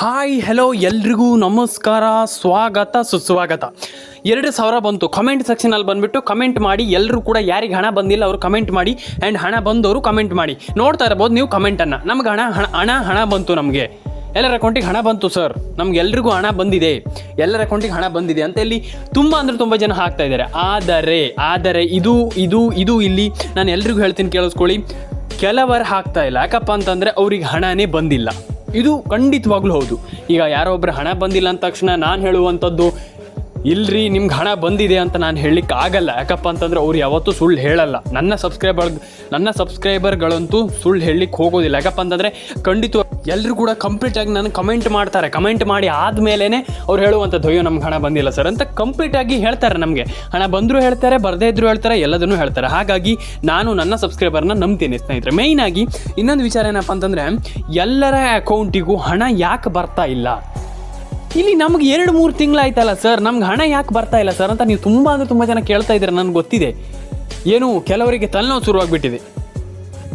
Hi hello ಎಲ್ರಿಗೂ ನಮಸ್ಕಾರ, ಸ್ವಾಗತ, ಸುಸ್ವಾಗತ. ಎರಡು ಸಾವಿರ ಬಂತು. ಕಮೆಂಟ್ ಸೆಕ್ಷನಲ್ಲಿ ಬಂದುಬಿಟ್ಟು ಕಮೆಂಟ್ ಮಾಡಿ ಎಲ್ಲರೂ ಕೂಡ ಯಾರಿಗೆ ಹಣ ಬಂದಿಲ್ಲ ಅವರು ಕಮೆಂಟ್ ಮಾಡಿ ಆ್ಯಂಡ್ ಹಣ ಬಂದವರು ಕಮೆಂಟ್ ಮಾಡಿ. ನೋಡ್ತಾ ಇರ್ಬೋದು ನೀವು ಕಮೆಂಟನ್ನು ನಮ್ಗೆ ಹಣ ಹಣ ಹಣ ಹಣ ಬಂತು ನಮಗೆ. ಎಲ್ಲರ ಅಕೌಂಟಿಗೆ ಹಣ ಬಂತು ಸರ್ ನಮ್ಗೆ ಎಲ್ರಿಗೂ ಹಣ ಬಂದಿದೆ. ಎಲ್ಲರ ಅಕೌಂಟಿಗೆ ಹಣ ಬಂದಿದೆ ಅಂತ ಇಲ್ಲಿ ತುಂಬ ಅಂದರೆ ತುಂಬ ಜನ ಹಾಕ್ತಾ ಇದ್ದಾರೆ. ಆದರೆ ಆದರೆ ಇದು ಇದು ಇದು ಇಲ್ಲಿ ನಾನು ಎಲ್ರಿಗೂ ಹೇಳ್ತೀನಿ ಕೇಳಿಸ್ಕೊಳ್ಳಿ. ಕೆಲವರು ಹಾಕ್ತಾ ಇಲ್ಲ. ಯಾಕಪ್ಪ ಅಂತಂದರೆ ಅವ್ರಿಗೆ ಹಣನೇ ಬಂದಿಲ್ಲ. ಇದು ಖಂಡಿತವಾಗ್ಲೂ ಹೌದು. ಈಗ ಯಾರೋ ಒಬ್ರು ಹಣ ಬಂದಿಲ್ಲ ಅಂದ ತಕ್ಷಣ ನಾನು ಹೇಳುವಂಥದ್ದು ಇಲ್ರಿ, ನಿಮ್ಗೆ ಹಣ ಬಂದಿದೆ ಅಂತ ನಾನು ಹೇಳಲಿಕ್ಕೆ ಆಗಲ್ಲ. ಯಾಕಪ್ಪ ಅಂತಂದ್ರೆ ಅವ್ರು ಯಾವತ್ತೂ ಸುಳ್ಳು ಹೇಳಲ್ಲ. ನನ್ನ ಸಬ್ಸ್ಕ್ರೈಬರ್ ನನ್ನ ಸಬ್ಸ್ಕ್ರೈಬರ್ಗಳಂತೂ ಸುಳ್ಳು ಹೇಳಲಿಕ್ಕೆ ಹೋಗೋದಿಲ್ಲ. ಯಾಕಪ್ಪ ಅಂತಂದರೆ ಖಂಡಿತ ಎಲ್ಲರೂ ಕೂಡ ಕಂಪ್ಲೀಟಾಗಿ ನನಗೆ ಕಮೆಂಟ್ ಮಾಡ್ತಾರೆ. ಕಮೆಂಟ್ ಮಾಡಿ ಆದಮೇಲೆ ಅವ್ರು ಹೇಳುವಂಥದ್ದು, ಅಯ್ಯೋ, ನಮ್ಗೆ ಹಣ ಬಂದಿಲ್ಲ ಸರ್ ಅಂತ ಕಂಪ್ಲೀಟಾಗಿ ಹೇಳ್ತಾರೆ ನಮಗೆ. ಹಣ ಬಂದರೂ ಹೇಳ್ತಾರೆ, ಬರದೇ ಇದ್ರೂ ಹೇಳ್ತಾರೆ, ಎಲ್ಲದನ್ನು ಹೇಳ್ತಾರೆ. ಹಾಗಾಗಿ ನಾನು ನನ್ನ ಸಬ್ಸ್ಕ್ರೈಬರ್ನ ನಂಬ್ತೀನಿ ಸ್ನೇಹಿತರೆ. ಮೇಯ್ನಾಗಿ ಇನ್ನೊಂದು ವಿಚಾರ ಏನಪ್ಪ ಅಂತಂದರೆ ಎಲ್ಲರ ಅಕೌಂಟಿಗೂ ಹಣ ಯಾಕೆ ಬರ್ತಾ ಇಲ್ಲ? ಇಲ್ಲಿ ನಮ್ಗೆ ಎರಡು ಮೂರು ತಿಂಗಳಾಯ್ತಲ್ಲ ಸರ್, ನಮ್ಗೆ ಹಣ ಯಾಕೆ ಬರ್ತಾ ಇಲ್ಲ ಸರ್ ಅಂತ ನೀವು ತುಂಬ ಅಂದರೆ ತುಂಬ ಜನ ಕೇಳ್ತಾ ಇದ್ದೀರ, ನನಗೆ ಗೊತ್ತಿದೆ. ಏನು, ಕೆಲವರಿಗೆ ತಲೆನೋವು ಶುರುವಾಗಿಬಿಟ್ಟಿದೆ.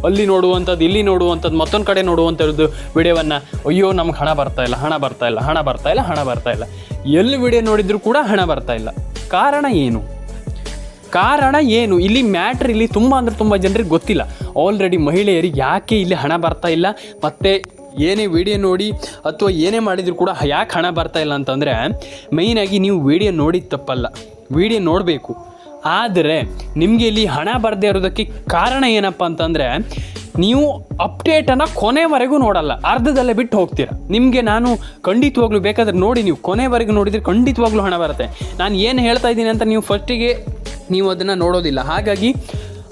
ಅಲ್ಲಿ ನೋಡುವಂಥದ್ದು, ಇಲ್ಲಿ ನೋಡುವಂಥದ್ದು, ಮತ್ತೊಂದು ಕಡೆ ನೋಡುವಂಥದ್ದು ವಿಡಿಯೋವನ್ನು, ಅಯ್ಯೋ, ನಮ್ಗೆ ಹಣ ಬರ್ತಾ ಇಲ್ಲ, ಹಣ ಬರ್ತಾ ಇಲ್ಲ, ಹಣ ಬರ್ತಾ ಇಲ್ಲ, ಹಣ ಬರ್ತಾ ಇಲ್ಲ. ಎಲ್ಲಿ ವಿಡಿಯೋ ನೋಡಿದರೂ ಕೂಡ ಹಣ ಬರ್ತಾ ಇಲ್ಲ. ಕಾರಣ ಏನು? ಕಾರಣ ಏನು? ಇಲ್ಲಿ ಮ್ಯಾಟ್ರ್ ಇಲ್ಲಿ ತುಂಬ ಅಂದರೆ ತುಂಬ ಜನರಿಗೆ ಗೊತ್ತಿಲ್ಲ. ಆಲ್ರೆಡಿ ಮಹಿಳೆಯರಿಗೆ ಯಾಕೆ ಇಲ್ಲಿ ಹಣ ಬರ್ತಾ ಇಲ್ಲ? ಮತ್ತು ಏನೇ ವಿಡಿಯೋ ನೋಡಿ ಅಥವಾ ಏನೇ ಮಾಡಿದರೂ ಕೂಡ ಯಾಕೆ ಹಣ ಬರ್ತಾ ಇಲ್ಲ ಅಂತಂದರೆ ಮೇಯ್ನಾಗಿ ನೀವು ವಿಡಿಯೋ ನೋಡಿದ ತಪ್ಪಲ್ಲ. ವಿಡಿಯೋ ನೋಡಬೇಕು. ಆದರೆ ನಿಮಗೆ ಇಲ್ಲಿ ಹಣ ಬರದೇ ಇರೋದಕ್ಕೆ ಕಾರಣ ಏನಪ್ಪ ಅಂತಂದರೆ ನೀವು ಅಪ್ಡೇಟನ್ನು ಕೊನೆವರೆಗೂ ನೋಡಲ್ಲ. ಅರ್ಧದಲ್ಲೇ ಬಿಟ್ಟು ಹೋಗ್ತೀರ. ನಿಮಗೆ ನಾನು ಖಂಡಿತವಾಗ್ಲೂ ಬೇಕಾದ್ರೆ ನೋಡಿ ನೀವು ಕೊನೆವರೆಗೂ ನೋಡಿದರೆ ಖಂಡಿತವಾಗ್ಲೂ ಹಣ ಬರುತ್ತೆ. ನಾನು ಏನು ಹೇಳ್ತಾ ಇದ್ದೀನಿ ಅಂತ ನೀವು ಫಸ್ಟಿಗೆ ನೀವು ಅದನ್ನು ನೋಡೋದಿಲ್ಲ. ಹಾಗಾಗಿ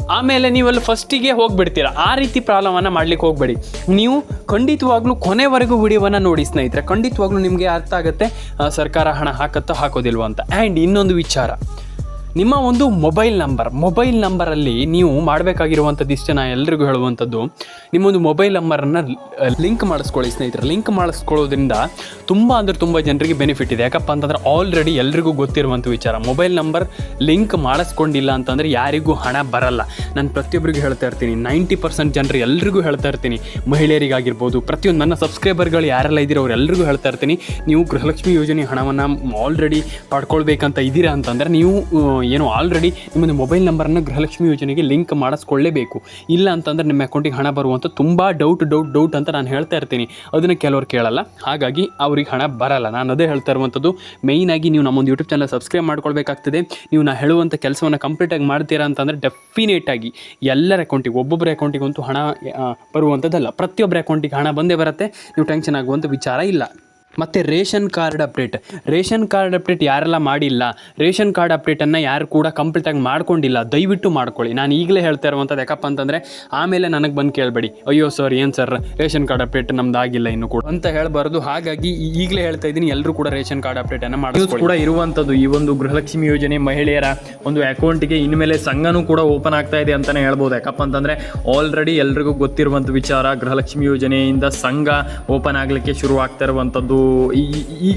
ಆಮೇಲೆ ನೀವಲ್ಲಿ ಫಸ್ಟಿಗೆ ಹೋಗ್ಬಿಡ್ತೀರ. ಆ ರೀತಿ ಪ್ರಾಬ್ಲಮನ್ನು ಮಾಡ್ಲಿಕ್ಕೆ ಹೋಗಬೇಡಿ. ನೀವು ಖಂಡಿತವಾಗ್ಲೂ ಕೊನೆವರೆಗೂ ವಿಡಿಯೋವನ್ನು ನೋಡಿ ಸ್ನೇಹಿತರೆ. ಖಂಡಿತವಾಗ್ಲೂ ನಿಮಗೆ ಅರ್ಥ ಆಗುತ್ತೆ ಸರ್ಕಾರ ಹಣ ಹಾಕತ್ತೋ ಹಾಕೋದಿಲ್ವೋ ಅಂತ. ಆ್ಯಂಡ್ ಇನ್ನೊಂದು ವಿಚಾರ. ನಿಮ್ಮ ಒಂದು ಮೊಬೈಲ್ ನಂಬರ್, ಮೊಬೈಲ್ ನಂಬರಲ್ಲಿ ನೀವು ಮಾಡಬೇಕಾಗಿರುವಂಥದ್ದು ಇಷ್ಟೇ ನಾನು ಎಲ್ರಿಗೂ ಹೇಳುವಂಥದ್ದು. ನಿಮ್ಮೊಂದು ಮೊಬೈಲ್ ನಂಬರನ್ನು ಲಿಂಕ್ ಮಾಡಿಸ್ಕೊಳ್ಳಿ ಸ್ನೇಹಿತರೆ. ಲಿಂಕ್ ಮಾಡಿಸ್ಕೊಳ್ಳೋದ್ರಿಂದ ತುಂಬ ಅಂದರೆ ತುಂಬ ಜನರಿಗೆ ಬೆನಿಫಿಟ್ ಇದೆ. ಯಾಕಪ್ಪ ಅಂತಂದ್ರೆ ಆಲ್ರೆಡಿ ಎಲ್ರಿಗೂ ಗೊತ್ತಿರುವಂಥ ವಿಚಾರ. ಮೊಬೈಲ್ ನಂಬರ್ ಲಿಂಕ್ ಮಾಡಿಸ್ಕೊಂಡಿಲ್ಲ ಅಂತಂದರೆ ಯಾರಿಗೂ ಹಣ ಬರಲ್ಲ. ನಾನು ಪ್ರತಿಯೊಬ್ಬರಿಗೂ ಹೇಳ್ತಾ ಇರ್ತೀನಿ, ನೈಂಟಿ ಪರ್ಸೆಂಟ್ ಜನರು ಎಲ್ರಿಗೂ ಹೇಳ್ತಾ ಇರ್ತೀನಿ, ಮಹಿಳೆಯರಿಗಾಗಿರ್ಬೋದು, ಪ್ರತಿಯೊಂದು ನನ್ನ ಸಬ್ಸ್ಕ್ರೈಬರ್ಗಳು ಯಾರೆಲ್ಲ ಇದ್ದೀರೋ ಅವರೆಲ್ಲರಿಗೂ ಹೇಳ್ತಾ ಇರ್ತೀನಿ, ನೀವು ಗೃಹಲಕ್ಷ್ಮಿ ಯೋಜನೆ ಹಣವನ್ನು ಆಲ್ರೆಡಿ ಪಡ್ಕೊಳ್ಬೇಕಂತ ಇದ್ದೀರಾ ಅಂತಂದರೆ ನೀವು ಏನು ಆಲ್ರೆಡಿ ನಿಮ್ಮದು ಮೊಬೈಲ್ ನಂಬರನ್ನು ಗೃಹಲಕ್ಷ್ಮಿ ಯೋಜನೆಗೆ ಲಿಂಕ್ ಮಾಡಿಸ್ಕೊಳ್ಳೇಬೇಕು. ಇಲ್ಲ ಅಂತಂದರೆ ನಿಮ್ಮ ಅಕೌಂಟಿಗೆ ಹಣ ಬರುವಂಥ ತುಂಬ ಡೌಟ್ ಡೌಟ್ ಡೌಟ್ ಅಂತ ನಾನು ಹೇಳ್ತಾ ಇರ್ತೀನಿ. ಅದನ್ನು ಕೆಲವರು ಕೇಳಲ್ಲ. ಹಾಗಾಗಿ ಅವ್ರಿಗೆ ಹಣ ಬರಲ್ಲ. ನಾನು ಅದೇ ಹೇಳ್ತಾ ಇರುವಂಥದ್ದು ಮೇಯ್ನಾಗಿ ನೀವು ನಮ್ಮೊಂದು ಯೂಟ್ಯೂಬ್ ಚಾನಲ್ ಸಬ್ಸ್ಕ್ರೈಬ್ ಮಾಡ್ಕೊಳ್ಬೇಕಾಗ್ತದೆ. ನೀವು ನಾ ಹೇಳುವಂಥ ಕೆಲಸವನ್ನು ಕಂಪ್ಲೀಟಾಗಿ ಮಾಡ್ತೀರಾ ಅಂತಂದರೆ ಡೆಫಿನೇಟಾಗಿ ಎಲ್ಲರ ಅಕೌಂಟಿಗೆ ಒಬ್ಬೊಬ್ಬರ ಅಕೌಂಟಿಗಂತೂ ಹಣ ಬರುವಂಥದ್ದಲ್ಲ ಪ್ರತಿಯೊಬ್ಬರ ಅಕೌಂಟಿಗೆ ಹಣ ಬಂದೇ ಬರುತ್ತೆ. ನೀವು ಟೆನ್ಷನ್ ಆಗುವಂಥ ವಿಚಾರ ಇಲ್ಲ. ಮತ್ತು ration card update. Ration card update ಯಾರೆಲ್ಲ ಮಾಡಿಲ್ಲ ರೇಷನ್ ಕಾರ್ಡ್ ಅಪ್ಡೇಟನ್ನು ಯಾರು ಕೂಡ ಕಂಪ್ಲೀಟಾಗಿ ಮಾಡ್ಕೊಂಡಿಲ್ಲ ದಯವಿಟ್ಟು ಮಾಡ್ಕೊಳ್ಳಿ. ನಾನು ಈಗಲೇ ಹೇಳ್ತಾ ಇರುವಂಥದ್ದು ಯಾಕಪ್ಪ ಅಂತಂದರೆ ಆಮೇಲೆ ನನಗೆ ಬಂದು ಕೇಳಬೇಡಿ. ಅಯ್ಯೋ ಸರ್ ಏನು ಸರ್? ರೇಷನ್ ಕಾರ್ಡ್ ಅಪ್ಡೇಟ್ ನಮ್ದು ಆಗಿಲ್ಲ ಇನ್ನು ಕೂಡ. ಅಂತ ಹೇಳಬಾರ್ದು. ಹಾಗಾಗಿ ಈಗಲೇ ಹೇಳ್ತಾ ಇದ್ದೀನಿ ಎಲ್ಲರೂ ಕೂಡ ರೇಷನ್ ಕಾರ್ಡ್ ಅಪ್ಡೇಟನ್ನು ಮಾಡಿ ಕೂಡ ಇರುವಂಥದ್ದು ಈ ಒಂದು ಗೃಹಲಕ್ಷ್ಮಿ ಯೋಜನೆ ಮಹಿಳೆಯರ ಒಂದು ಅಕೌಂಟಿಗೆ ಇನ್ಮೇಲೆ ಸಂಘನೂ ಕೂಡ ಓಪನ್ ಆಗ್ತಾ ಇದೆ ಅಂತಲೇ ಹೇಳ್ಬೋದು. ಯಾಕಪ್ಪ ಅಂತಂದರೆ ಆಲ್ರೆಡಿ ಎಲ್ರಿಗೂ ಗೊತ್ತಿರುವಂಥ ವಿಚಾರ ಗೃಹಲಕ್ಷ್ಮಿ ಯೋಜನೆಯಿಂದ ಸಂಘ ಓಪನ್ ಆಗಲಿಕ್ಕೆ ಶುರು ಆಗ್ತಾ ಇರುವಂಥದ್ದು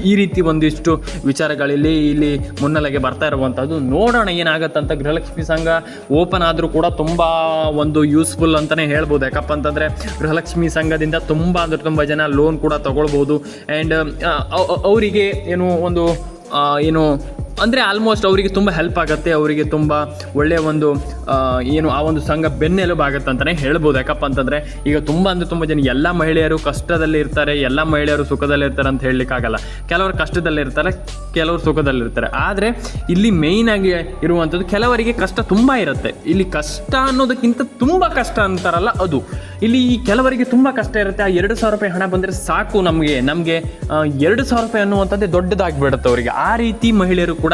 ಈ ರೀತಿ ಒಂದಿಷ್ಟು ವಿಚಾರಗಳಲ್ಲಿ ಇಲ್ಲಿ ಮುನ್ನೆಲೆಗೆ ಬರ್ತಾ ಇರುವಂಥದ್ದು. ನೋಡೋಣ ಏನಾಗುತ್ತೆ ಅಂತ ಗೃಹಲಕ್ಷ್ಮಿ ಸಂಘ ಓಪನ್ ಆದರೂ ಕೂಡ ತುಂಬ ಒಂದು ಯೂಸ್ಫುಲ್ ಅಂತಲೇ ಹೇಳ್ಬೋದು. ಯಾಕಪ್ಪ ಅಂತಂದರೆ ಗೃಹಲಕ್ಷ್ಮಿ ಸಂಘದಿಂದ ತುಂಬ ಅಂದರೆ ತುಂಬ ಜನ ಲೋನ್ ಕೂಡ ತಗೊಳ್ಬೋದು. ಆ್ಯಂಡ್ ಅವರಿಗೆ ಏನು ಒಂದು ಏನು ಅಂದರೆ ಆಲ್ಮೋಸ್ಟ್ ಅವರಿಗೆ ತುಂಬ ಹೆಲ್ಪ್ ಆಗುತ್ತೆ, ಅವರಿಗೆ ತುಂಬ ಒಳ್ಳೆಯ ಒಂದು ಏನು, ಆ ಒಂದು ಸಂಘ ಬೆನ್ನೆಲುಬು ಆಗುತ್ತೆ ಅಂತಲೇ ಹೇಳ್ಬೋದು. ಯಾಕಪ್ಪ ಅಂತಂದರೆ, ಈಗ ತುಂಬ ಅಂದರೆ ತುಂಬ ಜನ ಎಲ್ಲ ಮಹಿಳೆಯರು ಕಷ್ಟದಲ್ಲಿ ಇರ್ತಾರೆ, ಎಲ್ಲ ಮಹಿಳೆಯರು ಸುಖದಲ್ಲಿ ಇರ್ತಾರೆ ಅಂತ ಹೇಳಲಿಕ್ಕಾಗಲ್ಲ ಕೆಲವರು ಕಷ್ಟದಲ್ಲಿ ಇರ್ತಾರೆ, ಕೆಲವರು ಸುಖದಲ್ಲಿರ್ತಾರೆ ಆದರೆ ಇಲ್ಲಿ ಮೇಯ್ನಾಗಿ ಇರುವಂಥದ್ದು ಕೆಲವರಿಗೆ ಕಷ್ಟ ತುಂಬ ಇರುತ್ತೆ. ಇಲ್ಲಿ ಕಷ್ಟ ಅನ್ನೋದಕ್ಕಿಂತ ತುಂಬ ಕಷ್ಟ ಅಂತಾರಲ್ಲ ಅದು. ಇಲ್ಲಿ ಕೆಲವರಿಗೆ ತುಂಬ ಕಷ್ಟ ಇರುತ್ತೆ. ಆ ಎರಡು ಸಾವಿರ ರೂಪಾಯಿ ಹಣ ಬಂದರೆ ಸಾಕು ನಮಗೆ. ನಮಗೆ ಎರಡು ಸಾವಿರ ರೂಪಾಯಿ ಅನ್ನುವಂಥದ್ದೇ ದೊಡ್ಡದಾಗಿಬಿಡುತ್ತೆ ಅವರಿಗೆ. ಆ ರೀತಿ ಮಹಿಳೆಯರು ಕೂಡ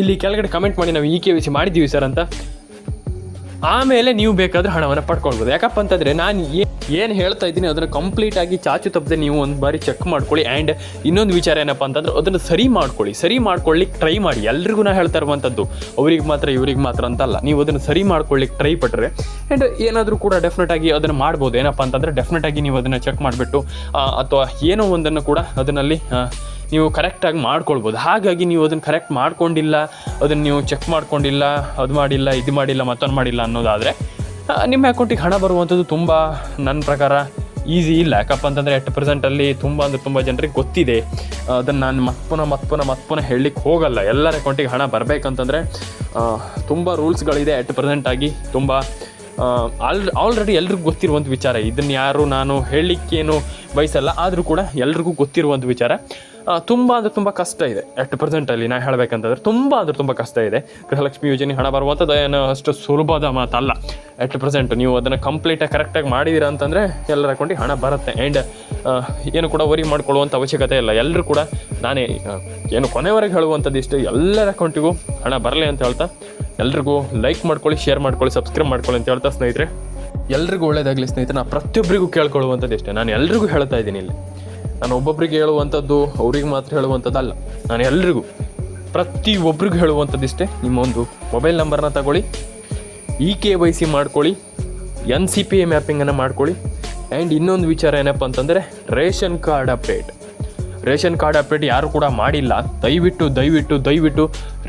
ಇಲ್ಲಿ ಕೆಳಗಡೆ ಕಮೆಂಟ್ ಮಾಡಿ ನಾವು ಇ ಕೆ ವಿ ಸಿ ಮಾಡಿದ್ದೀವಿ ಸರ್ ಅಂತ. ಆಮೇಲೆ ನೀವು ಬೇಕಾದರೆ ಹಣವನ್ನು ಪಡ್ಕೊಳ್ಬೋದು. ಯಾಕಪ್ಪ ಅಂತಂದರೆ ನಾನು ಏನು ಹೇಳ್ತಾ ಇದ್ದೀನಿ ಅದನ್ನು ಕಂಪ್ಲೀಟಾಗಿ ಚಾಚು ತಪ್ಪದೆ ನೀವು ಒಂದು ಬಾರಿ ಚೆಕ್ ಮಾಡ್ಕೊಳ್ಳಿ ಆ್ಯಂಡ್ ಇನ್ನೊಂದು ವಿಚಾರ ಏನಪ್ಪ ಅಂತಂದ್ರೆ ಅದನ್ನು ಸರಿ ಮಾಡ್ಕೊಳ್ಳಿ. ಸರಿ ಮಾಡ್ಕೊಳ್ಳಿಕ್ಕೆ ಟ್ರೈ ಮಾಡಿ. ಎಲ್ರಿಗೂ ನಾ ಹೇಳ್ತಾ ಇರುವಂಥದ್ದು ಅವ್ರಿಗೆ ಮಾತ್ರ, ಇವ್ರಿಗೆ ಮಾತ್ರ ಅಂತಲ್ಲ. ನೀವು ಅದನ್ನು ಸರಿ ಮಾಡ್ಕೊಳ್ಳಿಕ್ಕೆ ಟ್ರೈ ಪಟ್ಟರೆ ಆ್ಯಂಡ್ ಏನಾದರೂ ಕೂಡ ಡೆಫಿನೆಟಾಗಿ ಅದನ್ನು ಮಾಡ್ಬೋದು. ಏನಪ್ಪ ಅಂತಂದರೆ ಡೆಫಿನೆಟಾಗಿ ನೀವು ಅದನ್ನು ಚೆಕ್ ಮಾಡಿಬಿಟ್ಟು ಅಥವಾ ಏನೋ ಒಂದನ್ನು ಕೂಡ ಅದರಲ್ಲಿ ನೀವು ಕರೆಕ್ಟಾಗಿ ಮಾಡ್ಕೊಳ್ಬೋದು. ಹಾಗಾಗಿ ನೀವು ಅದನ್ನು ಕರೆಕ್ಟ್ ಮಾಡ್ಕೊಂಡಿಲ್ಲ, ಅದನ್ನು ನೀವು ಚೆಕ್ ಮಾಡ್ಕೊಂಡಿಲ್ಲ, ಅದು ಮಾಡಿಲ್ಲ, ಇದು ಮಾಡಿಲ್ಲ, ಮತ್ತೊಂದು ಮಾಡಿಲ್ಲ ಅನ್ನೋದಾದರೆ ನಿಮ್ಮ ಅಕೌಂಟಿಗೆ ಹಣ ಬರುವಂಥದ್ದು ತುಂಬ ನನ್ನ ಪ್ರಕಾರ ಈಸಿ ಇಲ್ಲ ಯಾಕಪ್ಪ ಅಂತಂದರೆ ಎಟ್ ಪ್ರೆಸೆಂಟಲ್ಲಿ ತುಂಬ ಅಂದರೆ ತುಂಬ ಜನರಿಗೆ ಗೊತ್ತಿದೆ. ಅದನ್ನು ನಾನು ಮತ್ತೆ ಪುನಃ ಮತ್ತೆ ಪುನಃ ಮತ್ತೆ ಪುನಃ ಹೇಳಲಿಕ್ಕೆ ಹೋಗಲ್ಲ. ಎಲ್ಲರ ಅಕೌಂಟಿಗೆ ಹಣ ಬರಬೇಕಂತಂದರೆ ತುಂಬ ರೂಲ್ಸ್ಗಳಿದೆ ಎಟ್ ಪ್ರೆಸೆಂಟಾಗಿ ತುಂಬ. ಆಲ್ ಆಲ್ರೆಡಿ ಎಲ್ರಿಗೂ ಗೊತ್ತಿರುವಂಥ ವಿಚಾರ. ಇದನ್ನು ಯಾರು ನಾನು ಹೇಳಲಿಕ್ಕೇನು ಬಯಸಲ್ಲ. ಆದರೂ ಕೂಡ ಎಲ್ರಿಗೂ ಗೊತ್ತಿರುವಂಥ ವಿಚಾರ. ತುಂಬ ಅಂದರೆ ತುಂಬ ಕಷ್ಟ ಇದೆ. ಎಟ್ ಪ್ರೆಸೆಂಟಲ್ಲಿ ನಾನು ಹೇಳಬೇಕಂತಂದ್ರೆ ತುಂಬ ಅಂದರೆ ತುಂಬ ಕಷ್ಟ ಇದೆ. ಗೃಹಲಕ್ಷ್ಮಿ ಯೋಜನೆ ಹಣ ಬರುವಂಥದ್ದು ಏನು ಅಷ್ಟು ಸುಲಭದ ಮಾತಲ್ಲ. ಎಟ್ ಪ್ರೆಸೆಂಟ್ ನೀವು ಅದನ್ನು ಕಂಪ್ಲೀಟಾಗಿ ಕರೆಕ್ಟಾಗಿ ಮಾಡಿದ್ದೀರ ಅಂತಂದರೆ ಎಲ್ಲರ ಅಕೌಂಟಿಗೆ ಹಣ ಬರುತ್ತೆ. ಆ್ಯಂಡ್ ಏನು ಕೂಡ ವರಿ ಮಾಡ್ಕೊಳ್ಳುವಂಥ ಅವಶ್ಯಕತೆ ಇಲ್ಲ. ಎಲ್ಲರೂ ಕೂಡ ನಾನೇ ಏನು ಕೊನೆವರೆಗೆ ಹೇಳುವಂಥದ್ದು ಇಷ್ಟು. ಎಲ್ಲರ ಅಕೌಂಟಿಗೂ ಹಣ ಬರಲಿ ಅಂತ ಹೇಳ್ತಾ ಎಲ್ರಿಗೂ ಲೈಕ್ ಮಾಡ್ಕೊಳ್ಳಿ ಶೇರ್ ಮಾಡ್ಕೊಳ್ಳಿ ಸಬ್ಸ್ಕ್ರೈಬ್ ಮಾಡ್ಕೊಳ್ಳಿ ಅಂತ ಹೇಳ್ತಾ ಸ್ನೇಹಿತರೆ. ಎಲ್ರಿಗೂ ಒಳ್ಳೇದಾಗಲಿ ಸ್ನೇಹಿತರೆ. ನಾನು ಪ್ರತಿಯೊಬ್ಬರಿಗೂ ಕೇಳ್ಕೊಳ್ಳುವಂಥದ್ದು ಇಷ್ಟೇ. ನಾನು ಎಲ್ರಿಗೂ ಹೇಳ್ತಾ ಇದ್ದೀನಿ ಇಲ್ಲಿ. ನಾನು ಒಬ್ಬೊಬ್ಬರಿಗೆ ಹೇಳುವಂಥದ್ದು, ಅವ್ರಿಗೆ ಮಾತ್ರ ಹೇಳುವಂಥದ್ದಲ್ಲ. ನಾನು ಎಲ್ರಿಗೂ, ಪ್ರತಿ ಒಬ್ರಿಗೂ ಹೇಳುವಂಥದ್ದು ಇಷ್ಟೇ ನಿಮ್ಮ ಒಂದು ಮೊಬೈಲ್ ನಂಬರ್ನ ತಗೊಳ್ಳಿ ಇ ಕೆ ವೈ ಸಿ ಮಾಡ್ಕೊಳ್ಳಿ ಎನ್ ಸಿ ಪಿ ಎ ಮ್ಯಾಪಿಂಗನ್ನು ಮಾಡ್ಕೊಳ್ಳಿ. ಆ್ಯಂಡ್ ಇನ್ನೊಂದು ವಿಚಾರ ಏನಪ್ಪ ಅಂತಂದರೆ, ration card update ration card update ಯಾರು ಕೂಡ ಮಾಡಿಲ್ಲ. ದಯವಿಟ್ಟು ದಯವಿಟ್ಟು ದಯವಿಟ್ಟು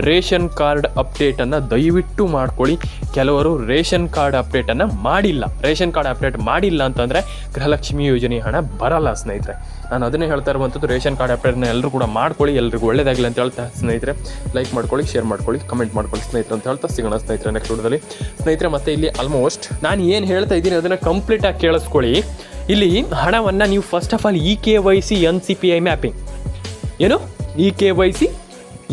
ರೇಷನ್ ಕಾರ್ಡ್ ಅಪ್ಡೇಟನ್ನು ದಯವಿಟ್ಟು ಮಾಡ್ಕೊಳ್ಳಿ. ಕೆಲವರು ರೇಷನ್ ಕಾರ್ಡ್ ಅಪ್ಡೇಟನ್ನು ಮಾಡಿಲ್ಲ. ರೇಷನ್ ಕಾರ್ಡ್ ಅಪ್ಡೇಟ್ ಮಾಡಿಲ್ಲ ಅಂತಂದರೆ ಗೃಹಲಕ್ಷ್ಮಿ ಯೋಜನೆ ಹಣ ಬರಲ್ಲ ಸ್ನೇಹಿತರೆ. ನಾನು ಅದನ್ನೇ ಹೇಳ್ತಾ ಇರುವಂಥದ್ದು, ರೇಷನ್ ಕಾರ್ಡ್ ಅಪ್ಡೇಟ್ನ ಎಲ್ಲರೂ ಕೂಡ ಮಾಡ್ಕೊಳ್ಳಿ ಎಲ್ಲರಿಗೂ ಒಳ್ಳೇದಾಗಲಿ ಅಂತ ಹೇಳ್ತಾ ಸ್ನೇಹಿತರೆ. ಲೈಕ್ ಮಾಡ್ಕೊಳ್ಳಿ ಶೇರ್ ಮಾಡ್ಕೊಳ್ಳಿ ಕಮೆಂಟ್ ಮಾಡ್ಕೊಳ್ಳಿ ಸ್ನೇಹಿತರೆ ಅಂತ ಹೇಳ್ತಾ ಸಿಗೋಣ ಸ್ನೇಹಿತರೆ ನೆಕ್ಸ್ಟ್ ವಿಡಿಯೋದಲ್ಲಿ ಸ್ನೇಹಿತರೆ, ಮತ್ತೆ ಇಲ್ಲಿ ಆಲ್ಮೋಸ್ಟ್ ನಾನು ಏನು ಹೇಳ್ತಾ ಇದ್ದೀನಿ ಅದನ್ನು ಕಂಪ್ಲೀಟಾಗಿ ಕೇಳಿಸ್ಕೊಳ್ಳಿ. ಇಲ್ಲಿ ಹಣವನ್ನು ನೀವು first of all E K Y C N C P I mapping ಏನು? E K Y C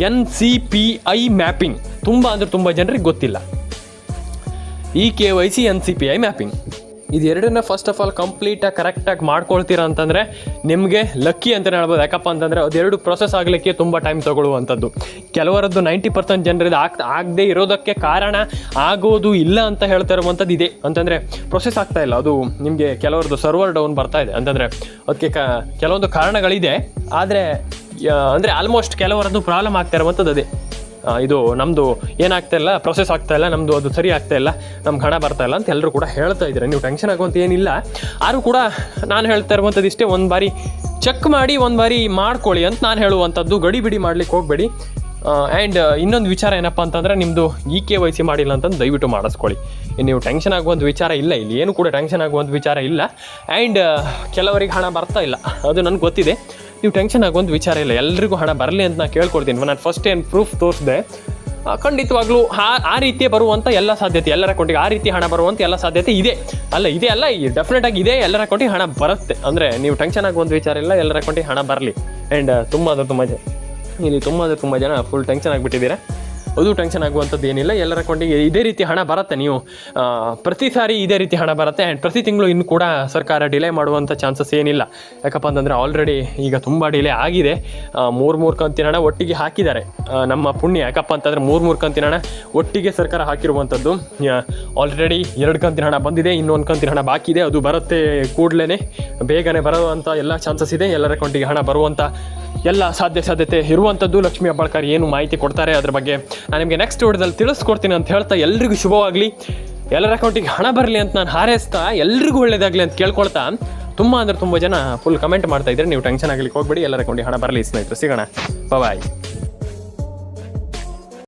N C P I mapping ತುಂಬ ಅಂದರೆ ತುಂಬ ಜನರಿಗೆ ಗೊತ್ತಿಲ್ಲ. E K Y C N C P I mapping ಇದೆರಡನ್ನ first of all ಕಂಪ್ಲೀಟಾಗಿ ಕರೆಕ್ಟಾಗಿ ಮಾಡ್ಕೊಳ್ತೀರಾ ಅಂತಂದರೆ ನಿಮಗೆ ಲಕ್ಕಿ ಅಂತಲೇ ಹೇಳ್ಬೋದು. ಯಾಕಪ್ಪ ಅಂತಂದರೆ ಅದೆರಡು ಪ್ರೊಸೆಸ್ ಆಗಲಿಕ್ಕೆ ತುಂಬ ಟೈಮ್ ತಗೊಳ್ಳುವಂಥದ್ದು. ಕೆಲವರದ್ದು ನೈಂಟಿ ಪರ್ಸೆಂಟ್ ಜನರದ್ದು ಆಗ್, ಆಗದೆ ಇರೋದಕ್ಕೆ ಕಾರಣ ಆಗೋದು ಇಲ್ಲ ಅಂತ ಹೇಳ್ತಾ ಇರುವಂಥದ್ದು ಇದೆ. ಅಂತಂದರೆ ಪ್ರೊಸೆಸ್ ಆಗ್ತಾ ಇಲ್ಲ. ಅದು ನಿಮಗೆ ಕೆಲವರದ್ದು ಸರ್ವರ್ ಡೌನ್ ಬರ್ತಾ ಇದೆ. ಅಂತಂದರೆ ಅದಕ್ಕೆ ಕ, ಕೆಲವೊಂದು ಕಾರಣಗಳಿದೆ. ಆದರೆ ಅಂದರೆ ಆಲ್ಮೋಸ್ಟ್ ಕೆಲವರದ್ದು ಪ್ರಾಬ್ಲಮ್ ಆಗ್ತಾ ಇರುವಂಥದ್ದು ಅದೇ. ಇದು ನಮ್ಮದು ಏನಾಗ್ತಾ ಇಲ್ಲ ಪ್ರೊಸೆಸ್ ಆಗ್ತಾ ಇಲ್ಲ ನಮ್ಮದು ಅದು ಸರಿ ಆಗ್ತಾ ಇಲ್ಲ, ನಮ್ಗೆ ಹಣ ಬರ್ತಾ ಇಲ್ಲ ಅಂತ ಎಲ್ಲರೂ ಕೂಡ ಹೇಳ್ತಾ ಇದ್ದಾರೆ. ನೀವು ಟೆನ್ಷನ್ ಆಗುವಂತ ಏನಿಲ್ಲ. ಆದರೂ ಕೂಡ ನಾನು ಹೇಳ್ತಾ ಇರುವಂಥದ್ದು ಇಷ್ಟೇ, ಒಂದು ಬಾರಿ ಚೆಕ್ ಮಾಡಿ, ಒಂದು ಬಾರಿ ಮಾಡ್ಕೊಳ್ಳಿ ಅಂತ ನಾನು ಹೇಳುವಂಥದ್ದು ಗಡಿ ಬಿಡಿ ಮಾಡ್ಲಿಕ್ಕೆ ಹೋಗಬೇಡಿ. ಆ್ಯಂಡ್ ಇನ್ನೊಂದು ವಿಚಾರ ಏನಪ್ಪ ಅಂತಂದರೆ ನಿಮ್ಮದು ಇ ಕೆ ವೈ ಸಿ ಮಾಡಿಲ್ಲ ಅಂತಂದು ದಯವಿಟ್ಟು ಮಾಡಿಸ್ಕೊಳ್ಳಿ. ನೀವು ಟೆನ್ಷನ್ ಆಗುವಂಥ ವಿಚಾರ ಇಲ್ಲ, ಇಲ್ಲಿ ಏನು ಕೂಡ ಟೆನ್ಷನ್ ಆಗುವಂಥ ವಿಚಾರ ಇಲ್ಲ. ಆ್ಯಂಡ್ ಕೆಲವರಿಗೆ ಹಣ ಬರ್ತಾ ಇಲ್ಲ. ಅದು ನನಗೆ ಗೊತ್ತಿದೆ. ನೀವು ಟೆನ್ಷನ್ ಆಗುವಂಥ ವಿಚಾರ ಇಲ್ಲ, ಎಲ್ರಿಗೂ ಹಣ ಬರಲಿ ಅಂತ ನಾನು ಕೇಳ್ಕೊಡ್ತೀನಿ. ನಾನು ಫಸ್ಟ್ ಏನು ಪ್ರೂಫ್ ತೋರಿಸಿದೆ ಖಂಡಿತವಾಗ್ಲೂ ಆ ಆ ರೀತಿಯೇ ಬರುವಂಥ ಎಲ್ಲ ಸಾಧ್ಯತೆ, ಎಲ್ಲರ ಅಕೌಂಟಿಗೆ ಆ ರೀತಿ ಹಣ ಬರುವಂಥ ಎಲ್ಲ ಸಾಧ್ಯತೆ ಇದೆ. ಅಲ್ಲ ಇದೆ ಅಲ್ಲ ಡೆಫಿನೆಟ್ ಆಗಿ ಇದೆ, ಎಲ್ಲರ ಅಕೌಂಟಿಗೆ ಹಣ ಬರುತ್ತೆ. ಅಂದರೆ ನೀವು ಟೆನ್ಷನ್ ಆಗುವಂಥ ವಿಚಾರ ಇಲ್ಲ, ಎಲ್ಲರ ಅಕೌಂಟಿಗೆ ಹಣ ಬರಲಿ. ಆ್ಯಂಡ್ ತುಂಬ ಅಂದರೆ ತುಂಬ ಜನ ಇಲ್ಲಿ ತುಂಬ ಅಂದರೆ ತುಂಬ ಜನ ಫುಲ್ ಟೆನ್ಷನ್ ಆಗಿಬಿಟ್ಟಿದ್ದೀರಾ ಅದು ಟೆನ್ಷನ್ ಆಗುವಂಥದ್ದು ಏನಿಲ್ಲ. ಎಲ್ಲರ ಅಕೌಂಟಿಗೆ ಇದೇ ರೀತಿ ಹಣ ಬರುತ್ತೆ ನೀವು. ಪ್ರತಿ ಸಾರಿ ಇದೇ ರೀತಿ ಹಣ ಬರುತ್ತೆ. ಆ್ಯಂಡ್ ಪ್ರತಿ ತಿಂಗಳು ಇನ್ನು ಕೂಡ ಸರ್ಕಾರ ಡಿಲೇ ಮಾಡುವಂಥ ಚಾನ್ಸಸ್ ಏನಿಲ್ಲ. ಯಾಕಪ್ಪ ಅಂತಂದರೆ ಆಲ್ರೆಡಿ ಈಗ ತುಂಬ ಡಿಲೇ ಆಗಿದೆ. ಮೂರು ಮೂರು ಕಂತಿನ ಹಣ ಒಟ್ಟಿಗೆ ಹಾಕಿದ್ದಾರೆ. ನಮ್ಮ ಪುಣ್ಯ. ಯಾಕಪ್ಪ ಅಂತಂದರೆ ಮೂರು ಮೂರು ಕಂತಿನ ಹಣ ಒಟ್ಟಿಗೆ ಸರ್ಕಾರ ಹಾಕಿರುವಂಥದ್ದು. ಆಲ್ರೆಡಿ ಎರಡು ಕಂತಿನ ಹಣ ಬಂದಿದೆ. ಇನ್ನೊಂದು ಕಂತಿನ ಹಣ ಬಾಕಿ ಇದೆ. ಅದು ಬರುತ್ತೆ ಕೂಡಲೇ ಬೇಗನೆ ಬರುವಂಥ ಎಲ್ಲ ಚಾನ್ಸಸ್ ಇದೆ. ಎಲ್ಲರ ಅಕೌಂಟಿಗೆ ಹಣ ಬರುವಂಥ ಎಲ್ಲ ಸಾಧ್ಯ ಸಾಧ್ಯತೆ ಇರುವಂಥದ್ದು. ಲಕ್ಷ್ಮೀ ಹೆಬ್ಬಾಳ್ಕರ್ ಏನು ಮಾಹಿತಿ ಕೊಡ್ತಾರೆ ಅದ್ರ ಬಗ್ಗೆ ನಾನು ನಿಮಗೆ ನೆಕ್ಸ್ಟ್ ವಿಡಿಯೋದಲ್ಲಿ ತಿಳಿಸ್ಕೊಡ್ತೀನಿ ಅಂತ ಹೇಳ್ತಾ ಎಲ್ರಿಗೂ ಶುಭವಾಗಲಿ. ಎಲ್ಲರ ಅಕೌಂಟಿಗೆ ಹಣ ಬರಲಿ ಅಂತ ನಾನು ಹಾರೈಸ್ತಾ ಎಲ್ರಿಗೂ ಒಳ್ಳೇದಾಗಲಿ ಅಂತ ಕೇಳ್ಕೊಳ್ತಾ. ತುಂಬ ಅಂದರೆ ತುಂಬ ಜನ ಫುಲ್ ಕಮೆಂಟ್ ಮಾಡ್ತಾ ಇದ್ದಾರೆ ನೀವು ಟೆನ್ಷನ್ ಆಗಲಿಕ್ಕೆ ಹೋಗ್ಬೇಡಿ, ಎಲ್ಲರ ಅಕೌಂಟಿಗೆ ಹಣ ಬರಲಿ ಸ್ನೇಹಿತರು, ಸಿಗೋಣ. ಬಾಯ್